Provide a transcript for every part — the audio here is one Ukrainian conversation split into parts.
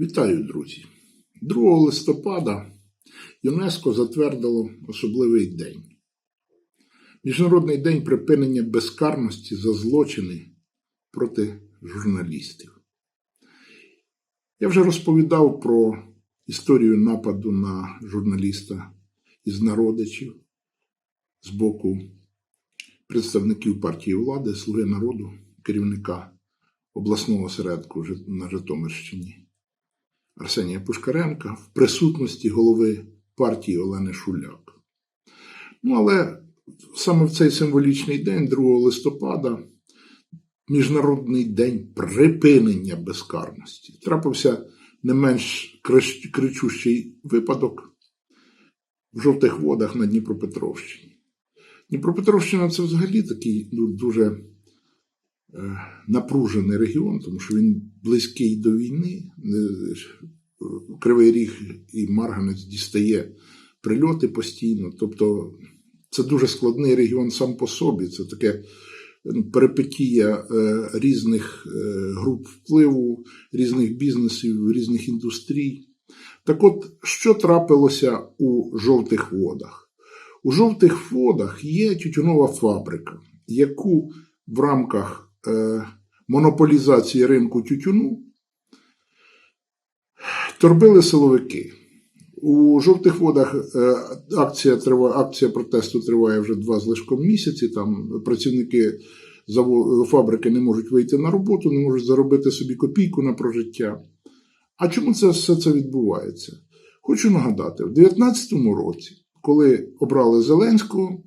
Вітаю, друзі! 2 листопада ЮНЕСКО затвердило особливий день. Міжнародний день припинення безкарності за злочини проти журналістів. Я вже розповідав про історію нападу на журналіста із народичів з боку представників партії влади, Слуги народу, керівника обласного осередку Жит- на Житомирщині. Арсенія Пушкаренка в присутності голови партії Олени Шуляк. Ну, але саме в цей символічний день, 2 листопада, Міжнародний день припинення безкарності. Трапився не менш кричущий випадок в жовтих водах на Дніпропетровщині. Дніпропетровщина це взагалі такий ну, дуже напружений регіон, тому що він близький до війни. Е, Кривий Ріг і Марганець дістає прильоти постійно. Тобто це дуже складний регіон сам по собі. Це таке ну, перипетія е, різних е, груп впливу, різних бізнесів, різних індустрій. Так от, що трапилося у жовтих водах? У жовтих водах є тютюнова фабрика, яку в рамках е, монополізації ринку тютюну торбили силовики. У жовтих водах е, акція триває, акція протесту триває вже два з лишком місяці. Там працівники фабрики не можуть вийти на роботу, не можуть заробити собі копійку на прожиття. А чому це все це відбувається? Хочу нагадати, в 2019 році, коли обрали Зеленського,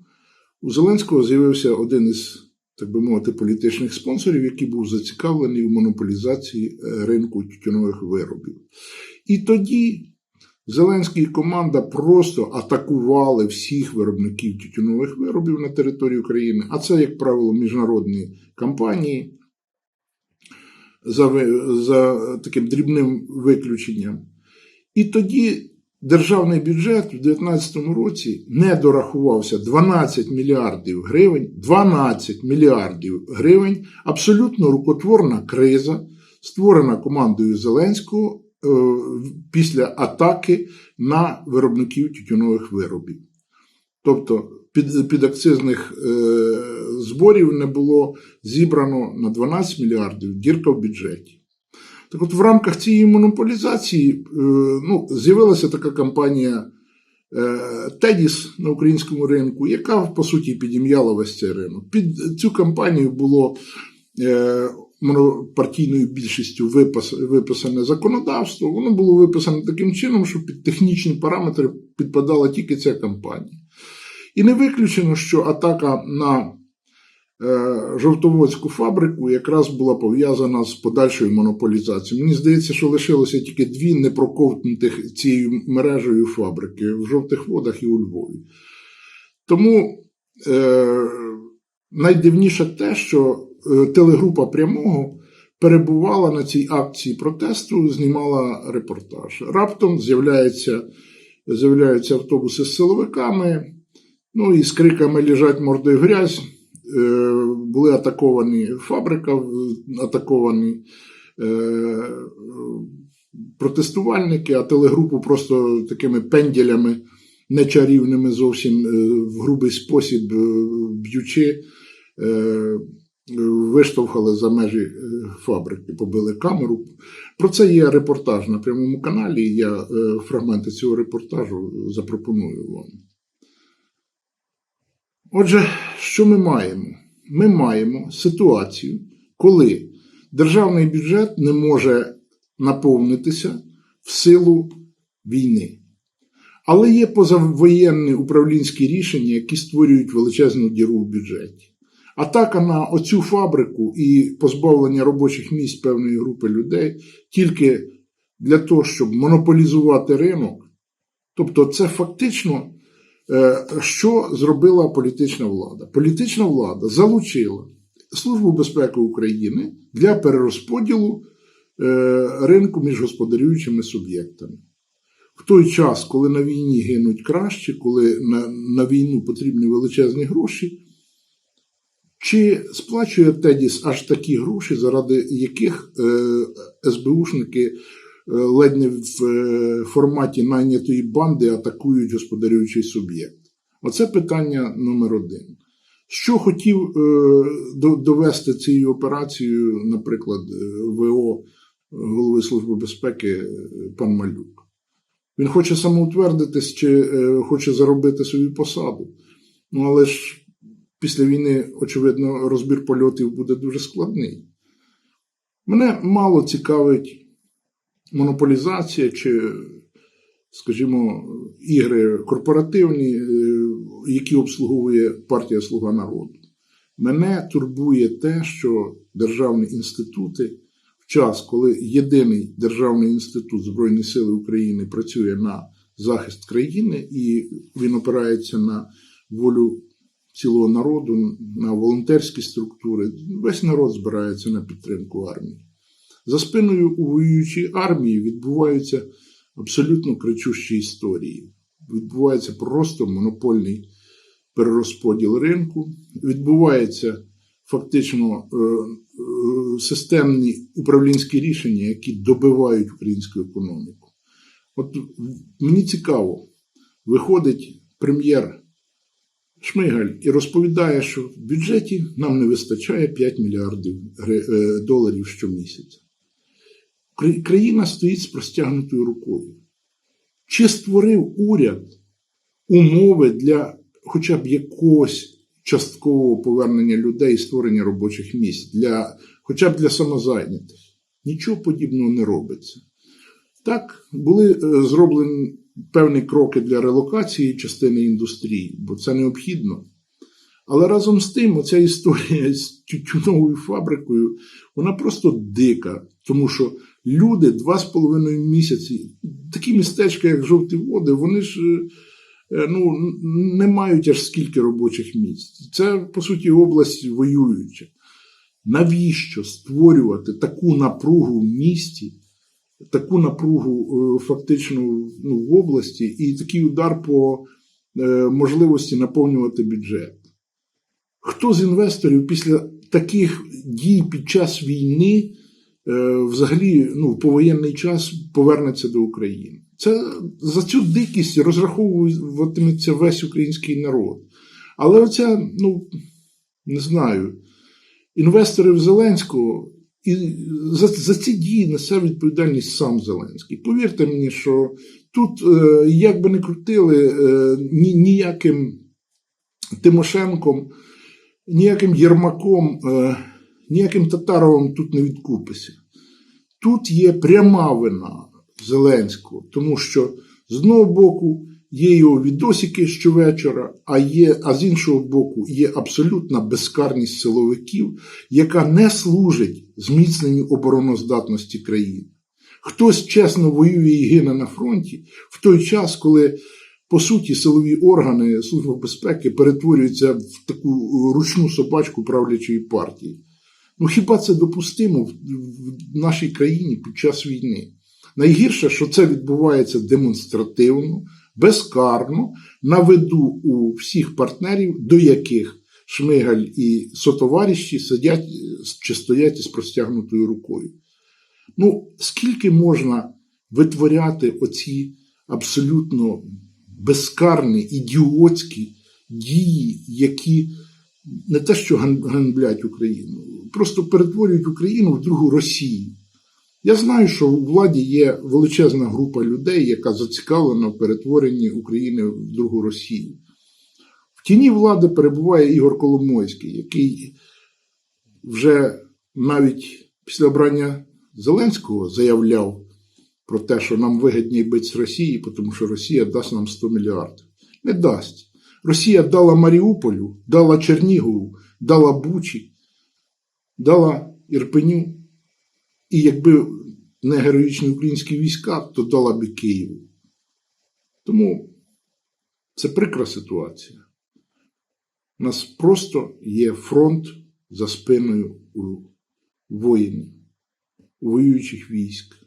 у Зеленського з'явився один із, так би мовити, політичних спонсорів, який був зацікавлений у монополізації е, ринку тютюнових виробів. І тоді Зеленський і команда просто атакували всіх виробників тютюнових виробів на території України, а це, як правило, міжнародні компанії за, за таким дрібним виключенням. І тоді державний бюджет у 2019 році не дорахувався 12 мільярдів гривень, 12 мільярдів гривень, абсолютно рукотворна криза, створена командою Зеленського е, після атаки на виробників тютюнових виробів. Тобто під, підакцизних е, зборів не було зібрано на 12 мільярдів дірка в бюджеті. Так от в рамках цієї монополізації е, ну, з'явилася така компанія е, Тедіс на українському ринку, яка по суті підім'яла весь цей ринок. Під цю компанію було е, монопартійною більшістю виписане законодавство. Воно було виписане таким чином, що під технічні параметри підпадала тільки ця компанія. І не виключено, що атака на Жовтоводську фабрику якраз була пов'язана з подальшою монополізацією. Мені здається, що лишилося тільки дві непроковтнутих цією мережею фабрики в жовтих водах і у Львові. Тому е, найдивніше те, що е, телегрупа прямого перебувала на цій акції протесту, знімала репортаж. Раптом з'являється, з'являються автобуси з силовиками, ну і з криками лежать мордою грязь. Е, були атаковані фабрика, атаковані е, протестувальники, а телегрупу просто такими пенділями нечарівними зовсім е, в грубий спосіб б'ючи, виштовхали за межі фабрики, побили камеру. Про це є репортаж на прямому каналі. Я фрагменти цього репортажу запропоную вам. Отже, що ми маємо? Ми маємо ситуацію, коли державний бюджет не може наповнитися в силу війни. Але є позавоєнні управлінські рішення, які створюють величезну діру в бюджеті. Атака на оцю фабрику і позбавлення робочих місць певної групи людей тільки для того, щоб монополізувати ринок. Тобто, це фактично, що зробила політична влада? Політична влада залучила Службу безпеки України для перерозподілу е, ринку між господарюючими суб'єктами. В той час, коли на війні гинуть краще, коли на, на війну потрібні величезні гроші, чи сплачує Тедіс аж такі гроші, заради яких е, СБУшники ледь не в е, форматі найнятої банди атакують господарюючий суб'єкт. Оце питання номер один. Що хотів е, довести цією операцією, наприклад, е, ВО голови Служби безпеки е, пан Малюк? Він хоче самоутвердитись чи е, хоче заробити свою посаду. Ну, але ж після війни, очевидно, розбір польотів буде дуже складний. Мене мало цікавить монополізація чи, скажімо, ігри корпоративні, е, які обслуговує партія Слуга народу. Мене турбує те, що державні інститути в час, коли єдиний державний інститут Збройних сил України працює на захист країни і він опирається на волю цілого народу, на волонтерські структури, весь народ збирається на підтримку армії. За спиною у воюючій армії відбуваються абсолютно кричущі історії. Відбувається просто монопольний перерозподіл ринку, відбувається фактично е, е, системні управлінські рішення, які добивають українську економіку. От мені цікаво, виходить прем'єр Шмигаль і розповідає, що в бюджеті нам не вистачає 5 мільярдів е, доларів щомісяця. Кра- Країна стоїть з простягнутою рукою. Чи створив уряд умови для хоча б якогось часткового повернення людей і створення робочих місць, для, хоча б для самозайнятих? Нічого подібного не робиться. Так, були е, зроблені певні кроки для релокації частини індустрії, бо це необхідно. Але разом з тим, оця історія з тютюновою фабрикою, вона просто дика, тому що люди два з половиною місяці, такі містечка, як жовті води, вони ж е, ну, не мають аж скільки робочих місць. Це, по суті, область воююча. Навіщо створювати таку напругу в місті, таку напругу е, фактично ну, в області і такий удар по е, можливості наповнювати бюджет? Хто з інвесторів після таких дій під час війни е, взагалі ну, в повоєнний час повернеться до України? Це за цю дикість розраховуватиметься весь український народ. Але оця, ну не знаю, інвестори в Зеленського і за, за ці дії несе відповідальність сам Зеленський. Повірте мені, що тут, е, як би не крутили, е, ні, ніяким Тимошенком, ніяким Єрмаком, е, ніяким Татаровим тут не відкупися. Тут є пряма вина Зеленського, тому що з одного боку є його відосики щовечора, а, є, а з іншого боку є абсолютна безкарність силовиків, яка не служить зміцненню обороноздатності країни. Хтось чесно воює і гине на фронті в той час, коли по суті силові органи Служби безпеки перетворюються в таку ручну собачку правлячої партії. Ну хіба це допустимо в, нашій країні під час війни? Найгірше, що це відбувається демонстративно, безкарно, на виду у всіх партнерів, до яких Шмигаль і сотовариші сидять чи стоять із простягнутою рукою. Ну, скільки можна витворяти оці абсолютно безкарні, ідіотські дії, які не те, що ган- ганьблять Україну, просто перетворюють Україну в другу Росію. Я знаю, що у владі є величезна група людей, яка зацікавлена в перетворенні України в другу Росію. В тіні влади перебуває Ігор Коломойський, який вже навіть після обрання Зеленського заявляв про те, що нам вигідніше бити з Росії, тому що Росія дасть нам 100 мільярдів. Не дасть. Росія дала Маріуполю, дала Чернігову, дала Бучі, дала Ірпеню. І якби не героїчні українські війська, то дала б Києву. Тому це прикра ситуація. У нас просто є фронт за спиною у воїнів, у воюючих військ.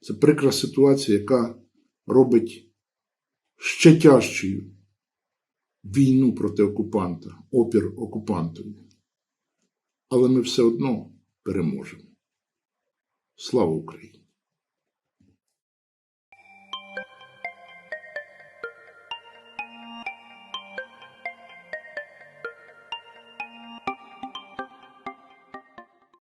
Це прикра ситуація, яка робить ще тяжчою війну проти окупанта, опір окупантові. Але ми все одно переможемо. Слава Україні!